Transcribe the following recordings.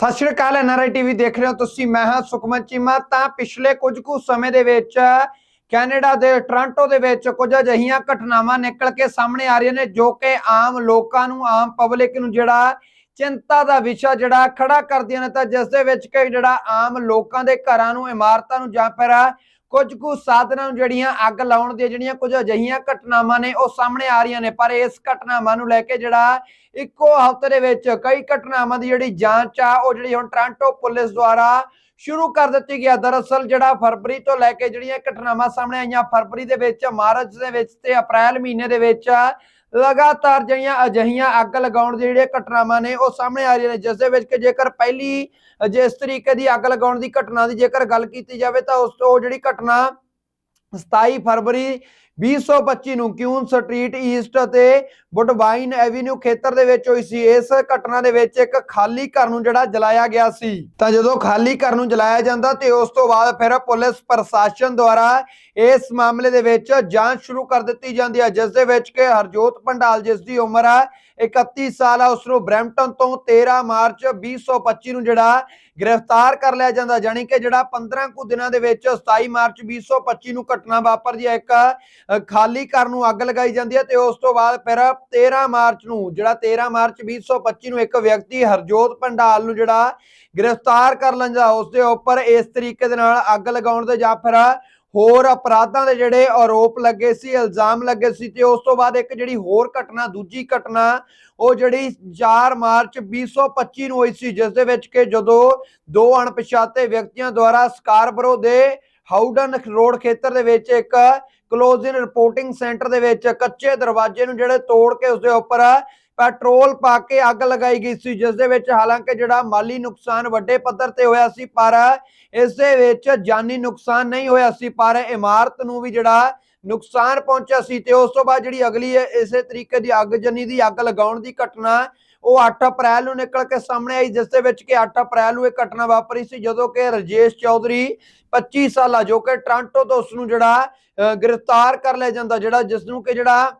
ਸਤਿ ਸ਼੍ਰੀ ਅਕਾਲ NRI TV ਦੇਖ ਰਹੇ ਹੋ ਤੁਸੀਂ, ਮੈਂ ਹਾਂ ਸੁਖਮਨ ਚੀਮਾ। ਤਾਂ ਪਿਛਲੇ ਕੁਝ ਕੁ ਸਮੇਂ ਦੇ ਵਿੱਚ ਕੈਨੇਡਾ ਦੇ ਟੋਰਾਂਟੋ ਦੇ ਵਿੱਚ ਕੁਝ ਅਜਿਹੀਆਂ ਘਟਨਾਵਾਂ ਨਿਕਲ ਕੇ ਸਾਹਮਣੇ ਆ ਰਹੀਆਂ ਨੇ, ਜੋ ਕਿ ਆਮ ਲੋਕਾਂ ਨੂੰ, ਆਮ ਪਬਲਿਕ ਨੂੰ ਜਿਹੜਾ ਚਿੰਤਾ ਦਾ ਵਿਸ਼ਾ ਜਿਹੜਾ ਖੜਾ ਕਰਦੀਆਂ ਨੇ। ਤਾਂ ਜਿਸ ਦੇ ਵਿੱਚ ਕਿ ਜਿਹੜਾ ਆਮ ਲੋਕਾਂ ਦੇ ਘਰਾਂ ਨੂੰ, ਇਮਾਰਤਾਂ ਨੂੰ ਜਾਂ ਫਿਰ ਕੁਝ ਕੁ ਸਾਧਨਾਂ ਨੂੰ ਜਿਹੜੀਆਂ ਅੱਗ ਲਾਉਣ ਦੀਆਂ ਜਿਹੜੀਆਂ ਕੁਝ ਅਜਿਹੀਆਂ ਘਟਨਾਵਾਂ ਨੇ ਉਹ ਸਾਹਮਣੇ ਆ ਰਹੀਆਂ ਨੇ, ਪਰ ਇਸ ਘਟਨਾਵਾਂ ਨੂੰ ਲੈ ਕੇ ਜਿਹੜਾ ਇੱਕੋ ਹਫ਼ਤੇ ਦੇ ਵਿੱਚ ਕਈ ਘਟਨਾਵਾਂ ਦੀ ਜਿਹੜੀ ਜਾਂਚ ਆ, ਉਹ ਜਿਹੜੀ ਹੁਣ ਟ੍ਰਾਂਟੋ ਪੁਲਿਸ ਦੁਆਰਾ ਸ਼ੁਰੂ ਕਰ ਦਿੱਤੀ ਗਿਆ ਦਰਅਸਲ ਜਿਹੜਾ ਫਰਵਰੀ ਤੋਂ ਲੈ ਕੇ ਜਿਹੜੀਆਂ ਘਟਨਾਵਾਂ ਸਾਹਮਣੇ ਆਈਆਂ, ਫਰਵਰੀ ਦੇ ਵਿੱਚ, ਮਾਰਚ ਦੇ ਵਿੱਚ ਤੇ ਅਪ੍ਰੈਲ ਮਹੀਨੇ ਦੇ ਵਿੱਚ ਲਗਾਤਾਰ ਜਿਹੜੀਆਂ ਅਜਿਹੀਆਂ ਅੱਗ ਲਗਾਉਣ ਦੀ ਜਿਹੜੀਆਂ ਘਟਨਾਵਾਂ ਨੇ, ਉਹ ਸਾਹਮਣੇ ਆ ਰਹੀਆਂ ਨੇ, ਜਿਸ ਦੇ ਵਿੱਚ ਕਿ ਜੇਕਰ ਪਹਿਲੀ ਜਿਸ ਤਰੀਕੇ ਦੀ ਅੱਗ ਲਗਾਉਣ ਦੀ ਘਟਨਾ ਦੀ ਜੇਕਰ ਗੱਲ ਕੀਤੀ ਜਾਵੇ ਤਾਂ ਉਸ ਤੋਂ ਜਿਹੜੀ ਘਟਨਾ 27 ਫਰਵਰੀ 2025 ਨੂੰ ਕਿਊਨ ਸਟਰੀਟ ਈਸਟ ਅਤੇ ਵੁੱਡਵਾਈਨ ਐਵੀਨਿਊ ਖੇਤਰ ਦੇ ਵਿੱਚ ਹੋਈ ਸੀ। ਇਸ ਘਟਨਾ ਦੇ ਵਿੱਚ ਇੱਕ ਖਾਲੀ ਘਰ ਨੂੰ ਜਿਹੜਾ ਜਲਾਇਆ ਗਿਆ ਸੀ। ਤਾਂ ਜਦੋਂ ਖਾਲੀ ਘਰ ਨੂੰ ਜਲਾਇਆ ਜਾਂਦਾ ਤੇ ਉਸ ਤੋਂ ਬਾਅਦ ਫਿਰ ਪੁਲਿਸ ਪ੍ਰਸ਼ਾਸਨ ਦੁਆਰਾ ਇਸ ਮਾਮਲੇ ਦੇ ਵਿੱਚ ਜਾਂਚ ਸ਼ੁਰੂ ਕਰ ਦਿੱਤੀ ਜਾਂਦੀ ਹੈ, ਜਿਸ ਦੇ ਵਿੱਚ ਕਿ ਹਰਜੋਤ ਪੰਡਾਲ, ਜਿਸ ਦੀ ਉਮਰ ਹੈ 31 ਸਾਲ ਹੈ ਉਸ ਨੂੰ ਬ੍ਰੈਂਪਟਨ ਤੋਂ 13 ਮਾਰਚ 2025 ਨੂੰ ਜਿਹੜਾ ਗ੍ਰਿਫਤਾਰ ਕਰ ਲਿਆ ਜਾਂਦਾ ਜਾਨੀ ਕਿ ਜਿਹੜਾ 15 ਕੁ ਦਿਨਾਂ ਦੇ ਵਿੱਚ 27 ਮਾਰਚ 2025 ਨੂੰ ਘਟਨਾ ਵਾਪਰਦੀ ਹੈ ਇੱਕ ਖਾਲੀ ਘਰ ਨੂੰ ਅੱਗ ਲਗਾਈ ਜਾਂਦੀ ਹੈ ਤੇ ਉਸ ਤੋਂ ਬਾਅਦ ਫਿਰ 13 ਮਾਰਚ ਨੂੰ, ਜਿਹੜਾ 13 ਮਾਰਚ 2025 ਨੂੰ ਇੱਕ ਵਿਅਕਤੀ ਹਰਜੋਤ ਪੰਡਾਲ ਨੂੰ ਜਿਹੜਾ ਗ੍ਰਿਫਤਾਰ ਕਰ ਲੈਂਦਾ ਉਸ ਦੇ ਉੱਪਰ ਇਸ ਤਰੀਕੇ ਦੇ ਨਾਲ ਅੱਗ ਲਗਾਉਣ ਦੇ ਜਾਂ ਫਿਰ ਹੋਰ ਅਪਰਾਧਾਂ ਦੇ ਜਿਹੜੇ ਆਰੋਪ ਲੱਗੇ ਸੀ, ਇਲਜ਼ਾਮ ਲੱਗੇ ਸੀ ਤੇ ਉਸ ਤੋਂ ਬਾਅਦ ਇੱਕ ਜਿਹੜੀ ਹੋਰ ਘਟਨਾ, ਦੂਜੀ ਘਟਨਾ, ਉਹ ਜਿਹੜੀ 4 ਮਾਰਚ 2025 ਨੂੰ ਹੋਈ ਸੀ, ਜਿਸ ਦੇ ਵਿੱਚ ਕਿ ਜਦੋਂ ਦੋ ਅਣਪਛਾਤੇ ਵਿਅਕਤੀਆਂ ਦੁਆਰਾ ਸਕਾਰਬਰੋ ਦੇ ਹਾਊਡਨ ਰੋਡ ਖੇਤਰ ਦੇ ਵਿੱਚ ਇੱਕ ਕਲੋਜ਼ ਇਨ ਰਿਪੋਰਟਿੰਗ ਸੈਂਟਰ ਦੇ ਵਿੱਚ ਕੱਚੇ ਦਰਵਾਜ਼ੇ ਨੂੰ ਜਿਹੜੇ ਤੋੜ ਕੇ ਉਸ ਦੇ ਉੱਪਰ ਪੈਟਰੋਲ ਪਾ ਕੇ ਅੱਗ ਲਗਾਈ ਗਈ ਸੀ, ਜਿਸ ਦੇ ਵਿੱਚ ਹਾਲਾਂਕਿ ਜਿਹੜਾ ਮਾਲੀ ਨੁਕਸਾਨ ਵੱਡੇ ਪੱਧਰ ਤੇ ਹੋਇਆ ਸੀ, ਪਰ ਇਸ ਦੇ ਵਿੱਚ ਜਾਨੀ ਨੁਕਸਾਨ ਨਹੀਂ ਹੋਇਆ ਸੀ, ਪਰ ਇਮਾਰਤ ਨੂੰ ਵੀ ਜਿਹੜਾ ਨੁਕਸਾਨ ਪਹੁੰਚਿਆ ਸੀ ਤੇ ਉਸ ਤੋਂ ਬਾਅਦ ਜਿਹੜੀ ਅਗਲੀ ਹੈ ਇਸੇ ਤਰੀਕੇ ਦੀ ਅੱਗ ਜਨੀ ਦੀ ਅੱਗ ਲਗਾਉਣ ਦੀ ਘਟਨਾ ਉਹ 8 ਅਪ੍ਰੈਲ ਨੂੰ ਨਿਕਲ ਕੇ ਸਾਹਮਣੇ ਆਈ ਜਿਸ ਦੇ ਵਿੱਚ ਕਿ 8 ਅਪ੍ਰੈਲ ਨੂੰ ਇਹ ਘਟਨਾ ਵਾਪਰੀ ਸੀ ਜਦੋਂ ਕਿ ਰਜੇਸ਼ ਚੌਧਰੀ 25 ਸਾਲਾ ਜੋ ਕਿ ਟ੍ਰਾਂਟੋ ਤੋਂ ਉਸ ਨੂੰ ਜਿਹੜਾ ਅ, ਗ੍ਰਿਫਤਾਰ ਕਰ ਲਿਆ ਜਾਂਦਾ ਜਿਹੜਾ ਜਿਸ ਨੂੰ ਕਿ ਜਿਹੜਾ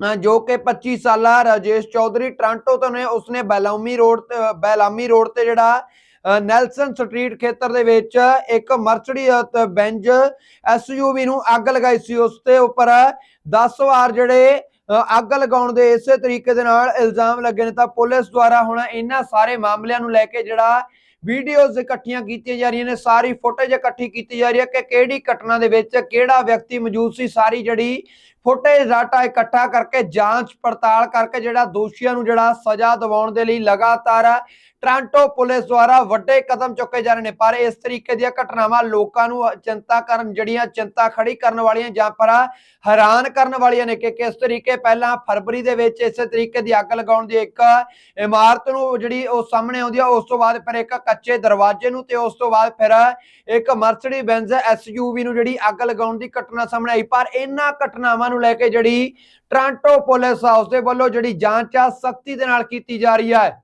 ਅ, ਜੋ ਕਿ 25 ਸਾਲਾ ਰਾਜੇਸ਼ ਚੌਧਰੀ ਟ੍ਰਾਂਟੋ ਤੋਂ ਨੇ ਉਸਨੇ ਬੈਲਾਮੀ ਰੋਡ ਤੇ ਬੈਲਾਮੀ ਰੋਡ ਤੇ ਜਿਹੜਾ ਨੈਲਸਨ ਸਟਰੀਟ ਖੇਤਰ ਦੇ ਵਿੱਚ ਇੱਕ ਮਰਸਡੀ ਬੈਂਜ ਐਸਯੂਵੀ ਨੂੰ ਅੱਗ ਲਗਾਈ ਸੀ। ਉਸ ਤੇ ਉੱਪਰ 10 ਵਾਰ ਜਿਹੜੇ ਅੱਗ ਲਗਾਉਣ ਦੇ ਇਸੇ ਤਰੀਕੇ ਦੇ ਨਾਲ ਇਲਜ਼ਾਮ ਲੱਗੇ ਨੇ। ਤਾਂ ਪੁਲਿਸ ਦੁਆਰਾ ਹੁਣ ਇਹਨਾਂ ਸਾਰੇ ਮਾਮਲਿਆਂ ਨੂੰ ਲੈ ਕੇ ਜਿਹੜਾ ਵੀਡੀਓਜ਼ ਇਕੱਠੀਆਂ ਕੀਤੀਆਂ ਜਾ ਰਹੀਆਂ ਨੇ, ਸਾਰੀ ਫੁਟੇਜ ਇਕੱਠੀ ਕੀਤੀ ਜਾ ਰਹੀ ਹੈ ਕਿ ਕਿਹੜੀ ਘਟਨਾ ਦੇ ਵਿੱਚ ਕਿਹੜਾ ਵਿਅਕਤੀ ਮੌਜੂਦ ਸੀ, ਸਾਰੀ ਜਿਹੜੀ ਫੁਟੇਜ ਡਾਟਾ ਇਕੱਠਾ ਕਰਕੇ, ਜਾਂਚ ਪੜਤਾਲ ਕਰਕੇ ਜਿਹੜਾ ਦੋਸ਼ੀਆਂ ਨੂੰ ਜਿਹੜਾ ਸਜ਼ਾ ਦਿਵਾਉਣ ਦੇ ਲਈ ਲਗਾਤਾਰ ਟ੍ਰਾਂਟੋ ਪੁਲਿਸ ਦੁਆਰਾ ਵੱਡੇ ਕਦਮ ਚੁੱਕੇ ਜਾ ਰਹੇ ਨੇ। ਪਰ ਇਸ ਤਰੀਕੇ ਦੀਆਂ ਘਟਨਾਵਾਂ ਲੋਕਾਂ ਨੂੰ ਚਿੰਤਾ ਕਰਨ ਜਿਹੜੀਆਂ ਚਿੰਤਾ ਖੜੀ ਕਰਨ ਵਾਲੀਆਂ ਜਾਂ ਪਰ ਹੈਰਾਨ ਕਰਨ ਵਾਲੀਆਂ ਨੇ ਕਿ ਕਿਸ ਤਰੀਕੇ ਪਹਿਲਾਂ ਫਰਵਰੀ ਦੇ ਵਿੱਚ ਇਸੇ ਤਰੀਕੇ ਦੀ ਅੱਗ ਲਗਾਉਣ ਦੀ ਇੱਕ ਇਮਾਰਤ ਨੂੰ ਜਿਹੜੀ ਉਹ ਸਾਹਮਣੇ ਆਉਂਦੀ ਆ, ਉਸ ਤੋਂ ਬਾਅਦ ਫਿਰ ਇੱਕ ਕੱਚੇ ਦਰਵਾਜ਼ੇ ਨੂੰ ਤੇ ਉਸ ਤੋਂ ਬਾਅਦ ਫਿਰ ਇੱਕ ਮਰਸਡੀ ਬੈਂਜ਼ ਐਸਯੂਵੀ ਨੂੰ ਜਿਹੜੀ ਅੱਗ ਲਗਾਉਣ ਦੀ ਘਟਨਾ ਸਾਹਮਣੇ ਆਈ। ਪਰ ਇਹਨਾਂ ਘਟਨਾਵਾਂ ਨੂੰ ਲੈ ਕੇ ਜਿਹੜੀ ਟ੍ਰਾਂਟੋ ਪੁਲਿਸ ਹਾਊਸ ਦੇ ਵੱਲੋਂ ਜਿਹੜੀ ਜਾਂਚ ਆ, ਸਖਤੀ ਦੇ ਨਾਲ ਕੀਤੀ ਜਾ ਰਹੀ ਹੈ